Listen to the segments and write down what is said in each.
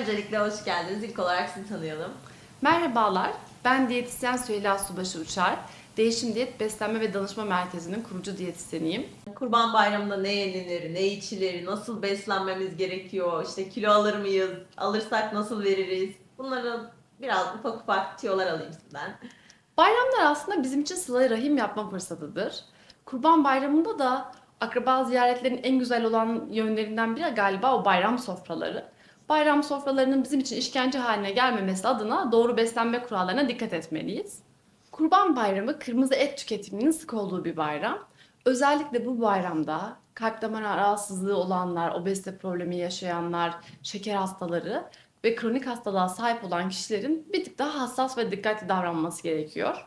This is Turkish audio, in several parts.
Öncelikle hoş geldiniz. İlk olarak sizi tanıyalım. Merhabalar, ben diyetisyen Süheyla Subaşı Uçar. Değişim Diyet Beslenme ve Danışma Merkezi'nin kurucu diyetisyeniyim. Kurban Bayramı'nda ne yenilir, ne içilir, nasıl beslenmemiz gerekiyor, işte kilo alır mıyız, alırsak nasıl veririz? Bunları biraz ufak ufak tiyolar alayım sizden. Bayramlar aslında bizim için sıla rahim yapma fırsatıdır. Kurban Bayramı'nda da akraba ziyaretlerin en güzel olan yönlerinden biri galiba o bayram sofraları. Bayram sofralarının bizim için işkence haline gelmemesi adına doğru beslenme kurallarına dikkat etmeliyiz. Kurban Bayramı kırmızı et tüketiminin sık olduğu bir bayram. Özellikle bu bayramda kalp damar rahatsızlığı olanlar, obezite problemi yaşayanlar, şeker hastaları ve kronik hastalığa sahip olan kişilerin bir tık daha hassas ve dikkatli davranması gerekiyor.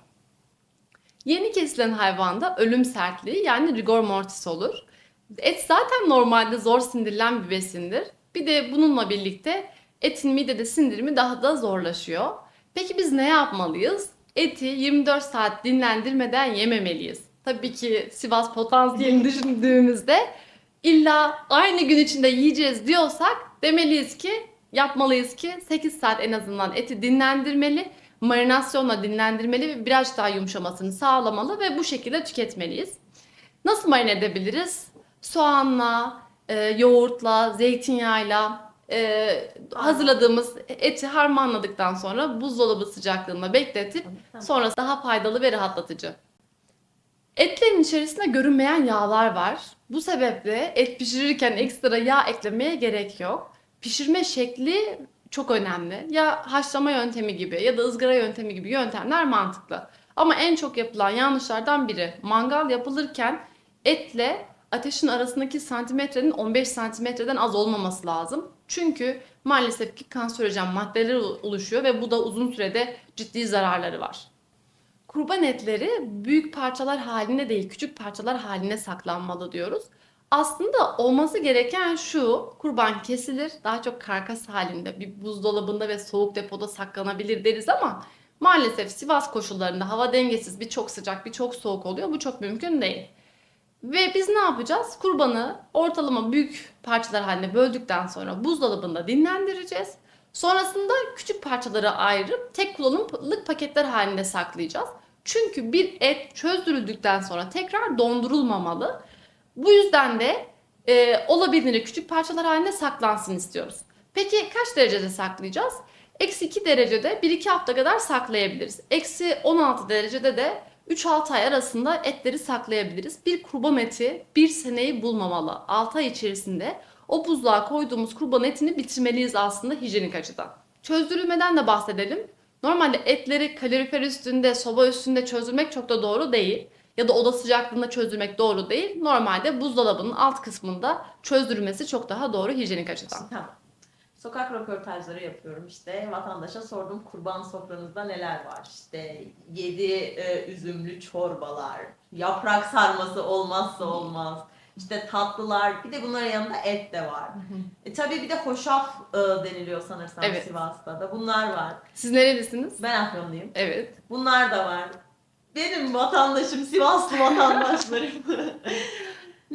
Yeni kesilen hayvanda ölüm sertliği yani rigor mortis olur. Et zaten normalde zor sindirilen bir besindir. Bir de bununla birlikte etin midede sindirimi daha da zorlaşıyor. Peki biz ne yapmalıyız? Eti 24 saat dinlendirmeden yememeliyiz. Tabii ki Sivas potansiyelini düşündüğümüzde illa aynı gün içinde yiyeceğiz diyorsak demeliyiz ki yapmalıyız ki 8 saat en azından eti dinlendirmeli, marinasyonla dinlendirmeli ve biraz daha yumuşamasını sağlamalı ve bu şekilde tüketmeliyiz. Nasıl marine edebiliriz? Soğanla, e, yoğurtla, zeytinyağıyla e, hazırladığımız eti harmanladıktan sonra buzdolabı sıcaklığında bekletip sonrası daha faydalı ve rahatlatıcı. Etlerin içerisinde görünmeyen yağlar var. Bu sebeple et pişirirken ekstra yağ eklemeye gerek yok. Pişirme şekli çok önemli. Ya haşlama yöntemi gibi ya da ızgara yöntemi gibi yöntemler mantıklı. Ama en çok yapılan yanlışlardan biri mangal yapılırken etle ateşin arasındaki santimetrenin 15 santimetreden az olmaması lazım. Çünkü maalesef ki kanserojen maddeler oluşuyor ve bu da uzun sürede ciddi zararları var. Kurban etleri büyük parçalar halinde değil, küçük parçalar haline saklanmalı diyoruz. Aslında olması gereken şu, kurban kesilir, daha çok karkas halinde bir buzdolabında ve soğuk depoda saklanabilir deriz ama maalesef Sivas koşullarında hava dengesiz, bir çok sıcak, bir çok soğuk oluyor. Bu çok mümkün değil. Ve biz ne yapacağız? Kurbanı ortalama büyük parçalar haline böldükten sonra buzdolabında dinlendireceğiz. Sonrasında küçük parçalara ayırıp tek kullanımlık paketler halinde saklayacağız. Çünkü bir et çözdürüldükten sonra tekrar dondurulmamalı. Bu yüzden de e, olabildiğince küçük parçalar halinde saklansın istiyoruz. Peki kaç derecede saklayacağız? Eksi 2 derecede 1-2 hafta kadar saklayabiliriz. Eksi 16 derecede de 3-6 ay arasında etleri saklayabiliriz. Bir kurban eti bir seneyi bulmamalı. 6 ay içerisinde o buzluğa koyduğumuz kurban etini bitirmeliyiz aslında hijyenik açıdan. Çözdürülmeden de bahsedelim. Normalde etleri kalorifer üstünde, soba üstünde çözdürmek çok da doğru değil. Ya da oda sıcaklığında çözdürmek doğru değil. Normalde buzdolabının alt kısmında çözdürülmesi çok daha doğru hijyenik açıdan. Tamam. Sokak röportajları yapıyorum işte. Vatandaşa sordum kurban sofranızda neler var? İşte yedi e, üzümlü çorbalar, yaprak sarması olmazsa olmaz. İşte tatlılar, bir de bunların yanında et de var. E, tabii bir de hoşaf e, deniliyor sanırsam Evet. Sivas'ta da. Bunlar var. Siz nerelisiniz? Ben Afyonluyum. Evet. Bunlar da var. Benim vatandaşım, Sivaslı vatandaşlarım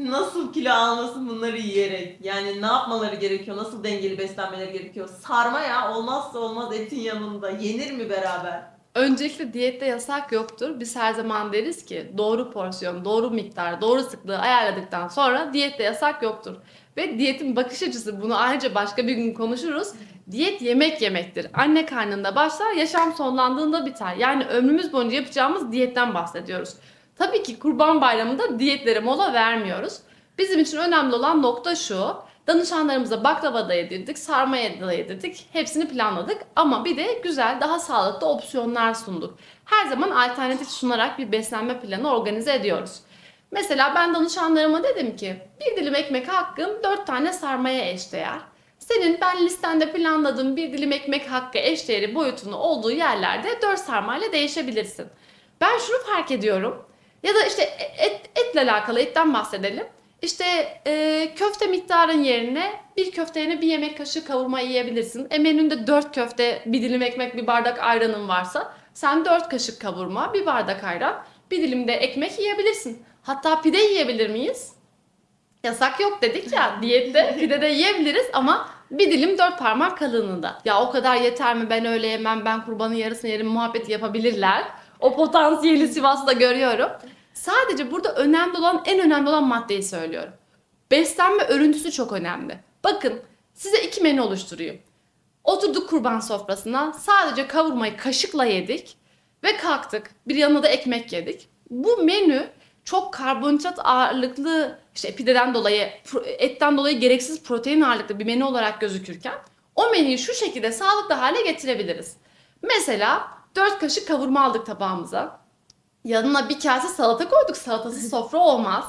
nasıl kilo almasın bunları yiyerek? Yani ne yapmaları gerekiyor? Nasıl dengeli beslenmeleri gerekiyor? Sarma ya olmazsa olmaz etin yanında. Yenir mi beraber? Öncelikle diyette yasak yoktur. Biz her zaman deriz ki doğru porsiyon, doğru miktar, doğru sıklığı ayarladıktan sonra diyette yasak yoktur. Ve diyetin bakış açısı bunu ayrıca başka bir gün konuşuruz. Diyet yemek yemektir. Anne karnında başlar, yaşam sonlandığında biter. Yani ömrümüz boyunca yapacağımız diyetten bahsediyoruz. Tabii ki Kurban Bayramı'nda diyetlere mola vermiyoruz. Bizim için önemli olan nokta şu. Danışanlarımıza baklava da yedirdik, sarma da yedirdik. Hepsini planladık ama bir de güzel, daha sağlıklı opsiyonlar sunduk. Her zaman alternatif sunarak bir beslenme planı organize ediyoruz. Mesela ben danışanlarıma dedim ki bir dilim ekmek hakkın 4 tane sarmaya eşdeğer. Senin ben listende planladığım bir dilim ekmek hakkı eşdeğeri boyutunu olduğu yerlerde 4 sarmayla değişebilirsin. Ben şunu fark ediyorum. Ya da işte et, etle alakalı etten bahsedelim. İşte e, köfte miktarın yerine bir köfte yerine bir yemek kaşığı kavurma yiyebilirsin. E menünde 4 köfte, bir dilim ekmek, bir bardak ayranın varsa sen 4 kaşık kavurma, bir bardak ayran, bir dilim de ekmek yiyebilirsin. Hatta pide yiyebilir miyiz? Yasak yok dedik ya diyette pide de yiyebiliriz ama Bir dilim dört parmak kalınlığında. Ya o kadar yeter mi ben öyle yemem ben kurbanın yarısını yerim muhabbeti yapabilirler. O potansiyeli Sivas'ta görüyorum. Sadece burada önemli olan en önemli olan maddeyi söylüyorum. Beslenme örüntüsü çok önemli. Bakın size iki menü oluşturayım. Oturduk kurban sofrasına sadece kavurmayı kaşıkla yedik ve kalktık. Bir yanına da ekmek yedik. Bu menü çok karbonhidrat ağırlıklı işte pideden dolayı etten dolayı gereksiz protein ağırlıklı bir menü olarak gözükürken o menüyü şu şekilde sağlıklı hale getirebiliriz. Mesela 4 kaşık kavurma aldık tabağımıza. Yanına bir kase salata koyduk. Salatasız sofra olmaz.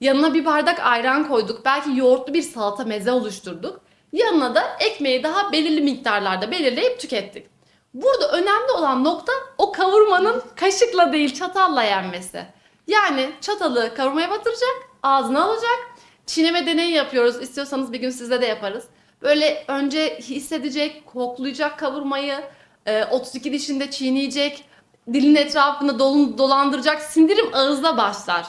Yanına bir bardak ayran koyduk. Belki yoğurtlu bir salata meze oluşturduk. Yanına da ekmeği daha belirli miktarlarda belirleyip tükettik. Burada önemli olan nokta o kavurmanın kaşıkla değil çatalla yenmesi. Yani çatalı kavurmaya batıracak, ağzına alacak. Çiğneme deneyi yapıyoruz. İstiyorsanız bir gün sizde de yaparız. Böyle önce hissedecek, koklayacak kavurmayı, e, 32 dişinde çiğneyecek, dilin etrafını dolun, dolandıracak, sindirim ağızda başlar.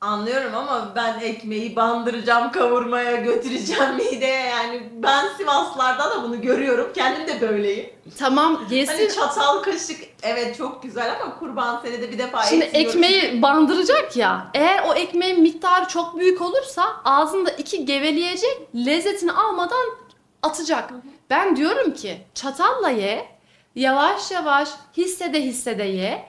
Anlıyorum ama ben ekmeği bandıracağım, kavurmaya götüreceğim mideye. Yani ben Sivaslarda da bunu görüyorum. Kendim de böyleyim. Tamam yesin. Hani çatal, kaşık evet çok güzel ama kurban senede bir defa Şimdi et yiyoruz. ekmeği bandıracak ya. Eğer o ekmeğin miktarı çok büyük olursa ağzında iki geveleyecek, lezzetini almadan atacak. Ben diyorum ki çatalla ye, yavaş yavaş hissede hissede ye.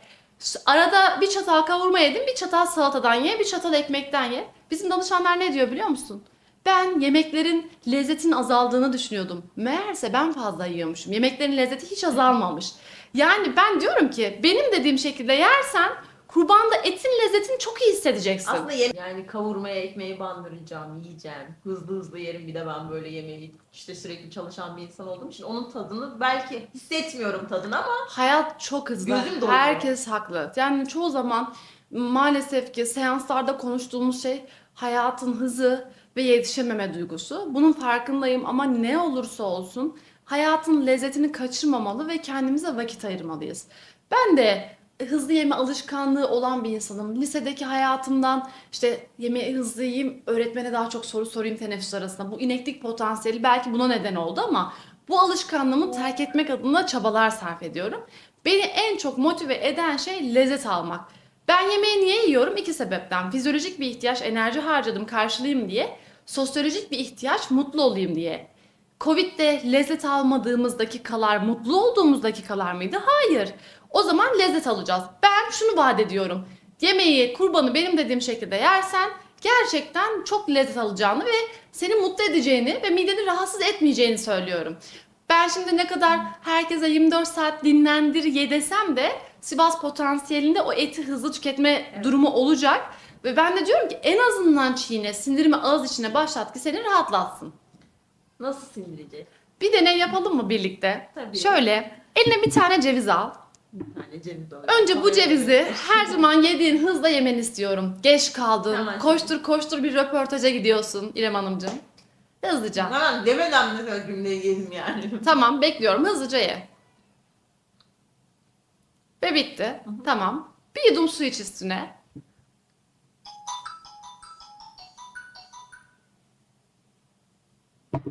Arada bir çatal kavurma yedin, bir çatal salatadan ye, bir çatal ekmekten ye. Bizim danışanlar ne diyor biliyor musun? Ben yemeklerin lezzetin azaldığını düşünüyordum. Meğerse ben fazla yiyormuşum. Yemeklerin lezzeti hiç azalmamış. Yani ben diyorum ki benim dediğim şekilde yersen kurbanda etin lezzetini çok iyi hissedeceksin. Aslında yem- yani kavurmaya ekmeği bandıracağım, yiyeceğim. Hızlı hızlı yerim bir de ben böyle yemeği işte sürekli çalışan bir insan olduğum için onun tadını belki hissetmiyorum tadını ama Hayat çok hızlı. Gözüm doluyor. Herkes haklı. Yani çoğu zaman maalesef ki seanslarda konuştuğumuz şey hayatın hızı ve yetişememe duygusu. Bunun farkındayım ama ne olursa olsun hayatın lezzetini kaçırmamalı ve kendimize vakit ayırmalıyız. Ben de hızlı yeme alışkanlığı olan bir insanım. Lisedeki hayatımdan işte yemeği hızlı yiyeyim, öğretmene daha çok soru sorayım teneffüs arasında. Bu ineklik potansiyeli belki buna neden oldu ama bu alışkanlığımı terk etmek adına çabalar sarf ediyorum. Beni en çok motive eden şey lezzet almak. Ben yemeği niye yiyorum? İki sebepten. Fizyolojik bir ihtiyaç, enerji harcadım, karşılayayım diye. Sosyolojik bir ihtiyaç, mutlu olayım diye. Covid'de lezzet almadığımız dakikalar, mutlu olduğumuz dakikalar mıydı? Hayır. O zaman lezzet alacağız. Ben şunu vaat ediyorum. Yemeği, kurbanı benim dediğim şekilde yersen gerçekten çok lezzet alacağını ve seni mutlu edeceğini ve mideni rahatsız etmeyeceğini söylüyorum. Ben şimdi ne kadar herkese 24 saat dinlendir ye desem de Sivas potansiyelinde o eti hızlı tüketme durumu olacak. Ve ben de diyorum ki en azından çiğne, sindirimi ağız içine başlat ki seni rahatlatsın. nasıl sindireceğiz? Bir deney yapalım mı birlikte? Tabii. Şöyle eline bir tane ceviz al. Alayım. Önce bu cevizi her zaman yediğin hızla yemeni istiyorum. Geç kaldın, Hemen. koştur koştur bir röportaja gidiyorsun İrem Hanımcığım. Hızlıca. Hemen demeden mesela cümleyi yedim yani. Tamam bekliyorum hızlıca ye. Ve bitti. Tamam. Bir yudum su iç üstüne.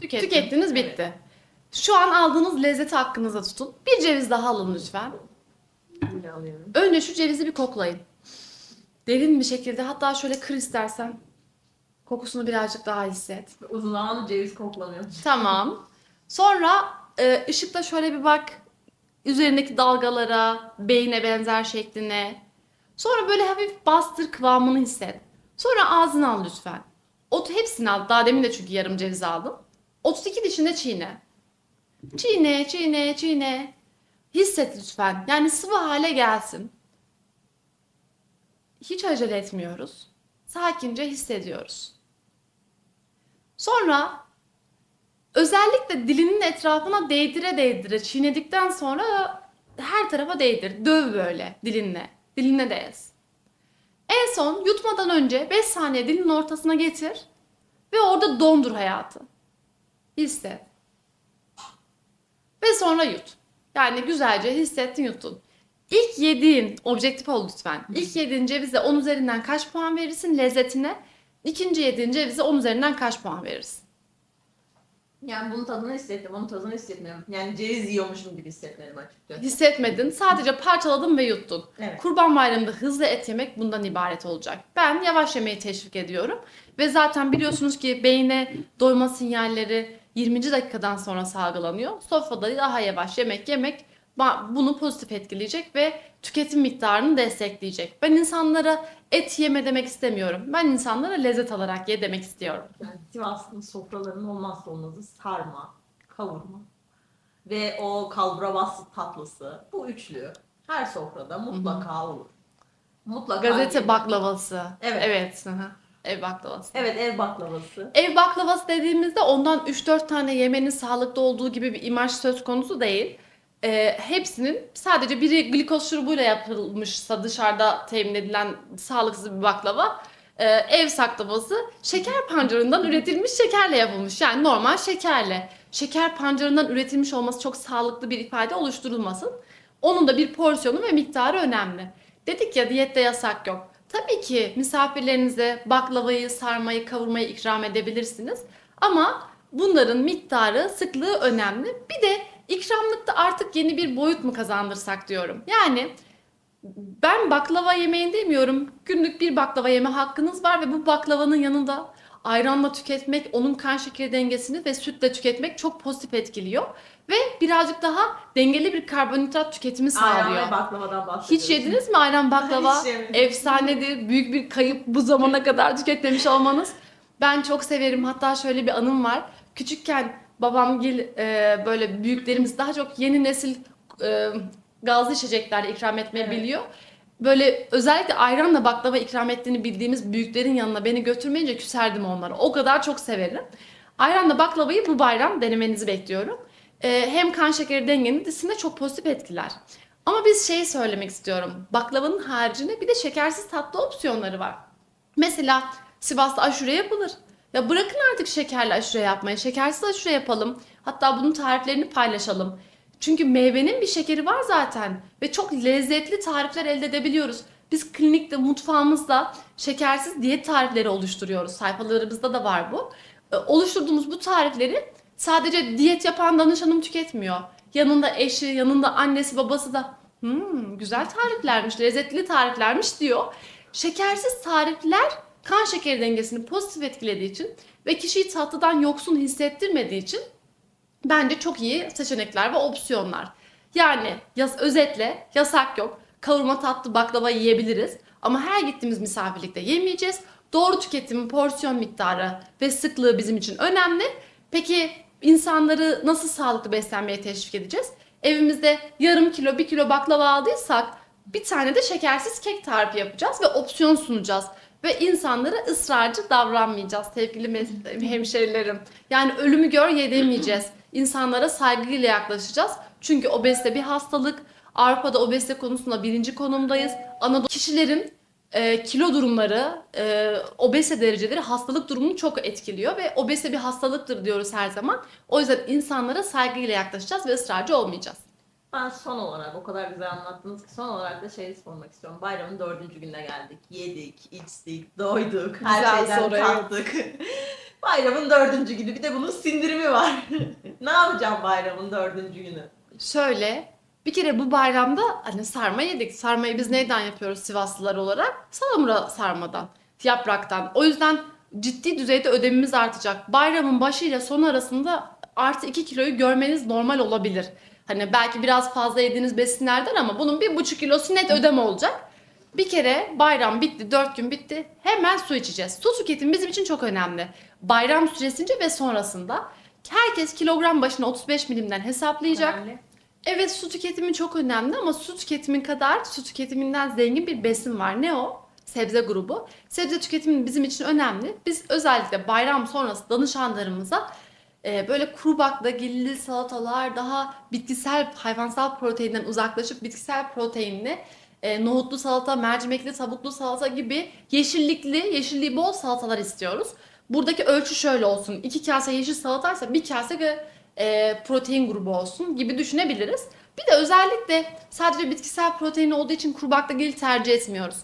Tükettim. Tükettiniz bitti. Şu an aldığınız lezzeti hakkınıza tutun. Bir ceviz daha alın lütfen. Alıyorum. Önce şu cevizi bir koklayın. Derin bir şekilde hatta şöyle kır istersen. Kokusunu birazcık daha hisset. Uzun zamandır ceviz koklamıyorum. Tamam. Sonra e, ışıkla şöyle bir bak. Üzerindeki dalgalara, beyne benzer şekline. Sonra böyle hafif bastır kıvamını hisset. Sonra ağzına al lütfen. Ot hepsini al. Daha demin de çünkü yarım ceviz aldım. 32 dişinde çiğne. Çiğne, çiğne, çiğne. Hisset lütfen. Yani sıvı hale gelsin. Hiç acele etmiyoruz. Sakince hissediyoruz. Sonra özellikle dilinin etrafına değdire değdire çiğnedikten sonra her tarafa değdir. Döv böyle dilinle. Diline değez. En son yutmadan önce 5 saniye dilinin ortasına getir ve orada dondur hayatı. Hisset. Ve sonra yut. Yani güzelce hissettin yuttun. İlk yediğin, objektif ol lütfen. İlk yediğin cevize 10 üzerinden kaç puan verirsin lezzetine? İkinci yediğin cevize 10 üzerinden kaç puan verirsin? Yani bunun tadını hissettim, onun tadını hissetmiyorum. Yani ceviz yiyormuşum gibi hissetmedim açıkçası. Hissetmedin. Sadece parçaladın ve yuttun. Evet. Kurban Bayramı'nda hızlı et yemek bundan ibaret olacak. Ben yavaş yemeği teşvik ediyorum. Ve zaten biliyorsunuz ki beyne doyma sinyalleri 20. dakikadan sonra salgılanıyor. Sofrada daha yavaş yemek yemek bunu pozitif etkileyecek ve tüketim miktarını destekleyecek. Ben insanlara et yeme demek istemiyorum. Ben insanlara lezzet alarak ye demek istiyorum. Yani Sivas'ın sofralarının olmazsa olmazı sarma, kavurma ve o kalbura tatlısı. Bu üçlü her sofrada mutlaka olur. Mutlaka. Gazete baklavası. Evet. Evet. hı hı. Ev baklavası. Evet ev baklavası. Ev baklavası dediğimizde ondan 3-4 tane yemenin sağlıklı olduğu gibi bir imaj söz konusu değil. Ee, hepsinin sadece biri glikoz şurubuyla yapılmışsa dışarıda temin edilen sağlıksız bir baklava. Ee, ev saklaması şeker pancarından üretilmiş şekerle yapılmış. Yani normal şekerle. Şeker pancarından üretilmiş olması çok sağlıklı bir ifade oluşturulmasın. Onun da bir porsiyonu ve miktarı önemli. Dedik ya diyette yasak yok. Tabii ki misafirlerinize baklavayı, sarmayı, kavurmayı ikram edebilirsiniz. Ama bunların miktarı, sıklığı önemli. Bir de ikramlıkta artık yeni bir boyut mu kazandırsak diyorum. Yani ben baklava yemeyin demiyorum. Günlük bir baklava yeme hakkınız var ve bu baklavanın yanında ayranla tüketmek, onun kan şekeri dengesini ve sütle tüketmek çok pozitif etkiliyor. Ve birazcık daha dengeli bir karbonhidrat tüketimi sağlıyor. Ayran ve baklavadan bahsediyoruz. Hiç yediniz mi ayran baklava? Hiç yemedim. Efsanedir. Büyük bir kayıp bu zamana kadar tüketmemiş olmanız. Ben çok severim. Hatta şöyle bir anım var. Küçükken babam gil e, böyle büyüklerimiz daha çok yeni nesil e, gazlı içecekler ikram etmeyi Evet. biliyor. Böyle özellikle ayranla baklava ikram ettiğini bildiğimiz büyüklerin yanına beni götürmeyince küserdim onlara. O kadar çok severim. Ayranla baklavayı bu bayram denemenizi bekliyorum. Ee, hem kan şekeri dengesinde çok pozitif etkiler. Ama biz şey söylemek istiyorum. Baklavanın haricinde bir de şekersiz tatlı opsiyonları var. Mesela Sivas'ta aşure yapılır. Ya bırakın artık şekerli aşure yapmayı. Şekersiz aşure yapalım. Hatta bunun tariflerini paylaşalım. Çünkü meyvenin bir şekeri var zaten ve çok lezzetli tarifler elde edebiliyoruz. Biz klinikte, mutfağımızda şekersiz diyet tarifleri oluşturuyoruz. Sayfalarımızda da var bu. Ee, Oluşturduğumuz bu tarifleri sadece diyet yapan danışanım tüketmiyor. Yanında eşi, yanında annesi, babası da "Hmm, güzel tariflermiş, lezzetli tariflermiş diyor. Şekersiz tarifler kan şekeri dengesini pozitif etkilediği için ve kişiyi tatlıdan yoksun hissettirmediği için bence çok iyi seçenekler ve opsiyonlar. Yani yaz, özetle yasak yok. Kavurma tatlı baklava yiyebiliriz. Ama her gittiğimiz misafirlikte yemeyeceğiz. Doğru tüketim, porsiyon miktarı ve sıklığı bizim için önemli. Peki insanları nasıl sağlıklı beslenmeye teşvik edeceğiz? Evimizde yarım kilo, bir kilo baklava aldıysak bir tane de şekersiz kek tarifi yapacağız ve opsiyon sunacağız. Ve insanlara ısrarcı davranmayacağız sevgili hemşerilerim. Yani ölümü gör ye demeyeceğiz. İnsanlara saygıyla yaklaşacağız. Çünkü obezite bir hastalık. Avrupa'da obezite konusunda birinci konumdayız. Anadolu kişilerin e, kilo durumları, e, obezite dereceleri hastalık durumunu çok etkiliyor ve obezite bir hastalıktır diyoruz her zaman. O yüzden insanlara saygıyla yaklaşacağız ve ısrarcı olmayacağız. Ben son olarak o kadar güzel anlattınız ki son olarak da şeyi sormak istiyorum. Bayramın dördüncü gününe geldik. Yedik, içtik, doyduk. Her Güzel şeyden soru, tattık. bayramın dördüncü günü. Bir de bunun sindirimi var. ne yapacağım bayramın dördüncü günü? Şöyle bir kere bu bayramda hani sarma yedik. Sarmayı biz neyden yapıyoruz Sivaslılar olarak? Salamura sarmadan, yapraktan. O yüzden ciddi düzeyde ödemimiz artacak. Bayramın başıyla son arasında artı 2 kiloyu görmeniz normal olabilir. Hani belki biraz fazla yediğiniz besinlerden ama bunun bir buçuk kilosu net ödeme olacak. Bir kere bayram bitti, dört gün bitti. Hemen su içeceğiz. Su tüketimi bizim için çok önemli. Bayram süresince ve sonrasında herkes kilogram başına 35 milimden hesaplayacak. Önemli. Evet su tüketimi çok önemli ama su tüketimi kadar su tüketiminden zengin bir besin var. Ne o? Sebze grubu. Sebze tüketimi bizim için önemli. Biz özellikle bayram sonrası danışanlarımıza e, böyle kuru baklagilli salatalar daha bitkisel hayvansal proteinden uzaklaşıp bitkisel proteinli e, nohutlu salata, mercimekli tavuklu salata gibi yeşillikli, yeşilliği bol salatalar istiyoruz. Buradaki ölçü şöyle olsun. iki kase yeşil salataysa bir kase e, protein grubu olsun gibi düşünebiliriz. Bir de özellikle sadece bitkisel protein olduğu için kuru baklagili tercih etmiyoruz.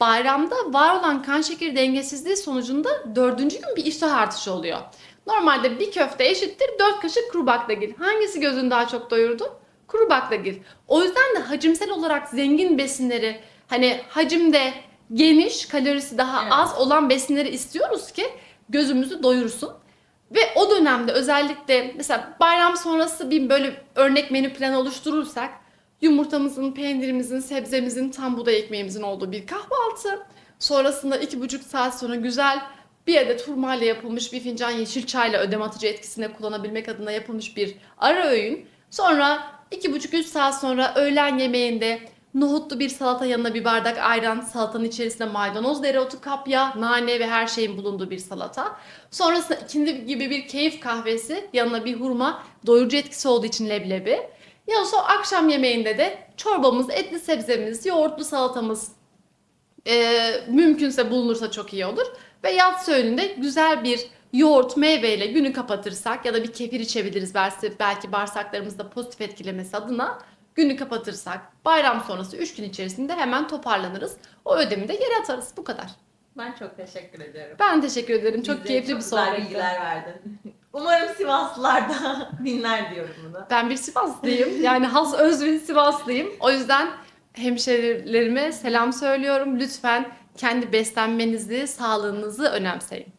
Bayramda var olan kan şekeri dengesizliği sonucunda dördüncü gün bir iştah artışı oluyor. Normalde bir köfte eşittir 4 kaşık kuru baklagil. Hangisi gözünü daha çok doyurdu? Kuru baklagil. O yüzden de hacimsel olarak zengin besinleri hani hacimde geniş, kalorisi daha Evet. az olan besinleri istiyoruz ki gözümüzü doyursun. Ve o dönemde özellikle mesela bayram sonrası bir böyle örnek menü planı oluşturursak yumurtamızın, peynirimizin, sebzemizin, tam buğday ekmeğimizin olduğu bir kahvaltı. Sonrasında iki buçuk saat sonra güzel bir adet hurmayla yapılmış bir fincan yeşil çayla ödem atıcı etkisine kullanabilmek adına yapılmış bir ara öğün. Sonra iki buçuk üç saat sonra öğlen yemeğinde nohutlu bir salata yanına bir bardak ayran, salatanın içerisinde maydanoz, dereotu, kapya, nane ve her şeyin bulunduğu bir salata. Sonrasında ikindi gibi bir keyif kahvesi, yanına bir hurma, doyurucu etkisi olduğu için leblebi. Ya sonra akşam yemeğinde de çorbamız, etli sebzemiz, yoğurtlu salatamız e, mümkünse bulunursa çok iyi olur. Ve yatsı öğününde güzel bir yoğurt, meyveyle günü kapatırsak ya da bir kefir içebiliriz belki, belki bağırsaklarımızda pozitif etkilemesi adına günü kapatırsak bayram sonrası 3 gün içerisinde hemen toparlanırız. O ödemi de geri atarız. Bu kadar. Ben çok teşekkür ediyorum. Ben teşekkür ederim. Çok Bize keyifli çok bir sohbetti. bilgiler verdin. Umarım Sivaslılar da dinler diyorum bunu. Ben bir Sivaslıyım. Yani has öz bir Sivaslıyım. O yüzden hemşerilerime selam söylüyorum. Lütfen kendi beslenmenizi, sağlığınızı önemseyin.